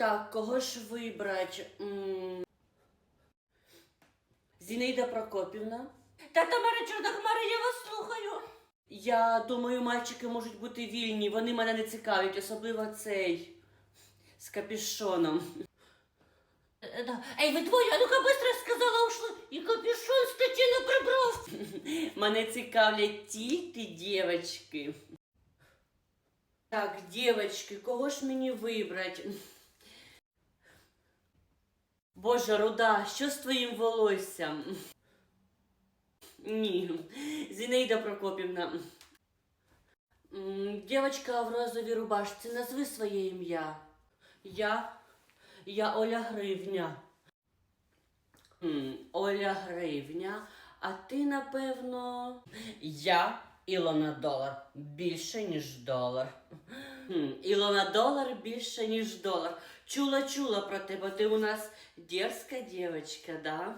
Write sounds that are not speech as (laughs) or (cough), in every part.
Так, кого ж вибрати? Зінаїда Прокопівна. Та Тамара Чорнохмара, я вас слухаю. Я думаю, мальчики можуть бути вільні, вони мене не цікавлять, особливо цей з капюшоном. Е, да. Ей, ви двоє, а ну-ка быстро сказала, ушли. І капюшон статіна прибрав. Мене цікавлять тільки дівчатки. Так, дівчатки, кого ж мені вибрати? Боже, руда, що з твоїм волоссям? Ні, Зінаїда Прокопівна. М, в розовій рубашці, назви своє ім'я. Я. Я Оля Гривня. Оля Гривня. А ти, напевно. Я Ілона Долар. Більше, ніж долар. Хм, Ілона Долар більше, ніж долар. Чула, чула про тебе. Ти у нас дерзка дівчинка, да?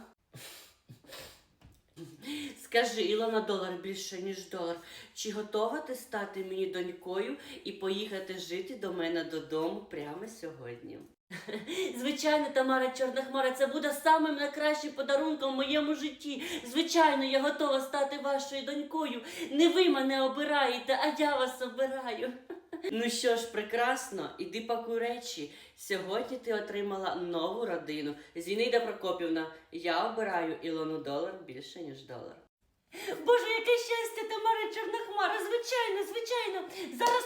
Скажи, Ілона Долар більше, ніж долар. Чи готова ти стати мені донькою і поїхати жити до мене додому прямо сьогодні? (laughs) Звичайно, Тамара Чорнохмара, це буде самим найкращим подарунком в моєму житті. Звичайно, я готова стати вашою донькою. Не ви мене обираєте, а я вас обираю. (laughs) Ну що ж, прекрасно, іди пакуй речі. Сьогодні ти отримала нову родину. Зінаїда Прокопівна, я обираю Ілону долар більше, ніж долар. Боже, яке щастя, Тамара Чорнохмара. Звичайно, звичайно. Зараз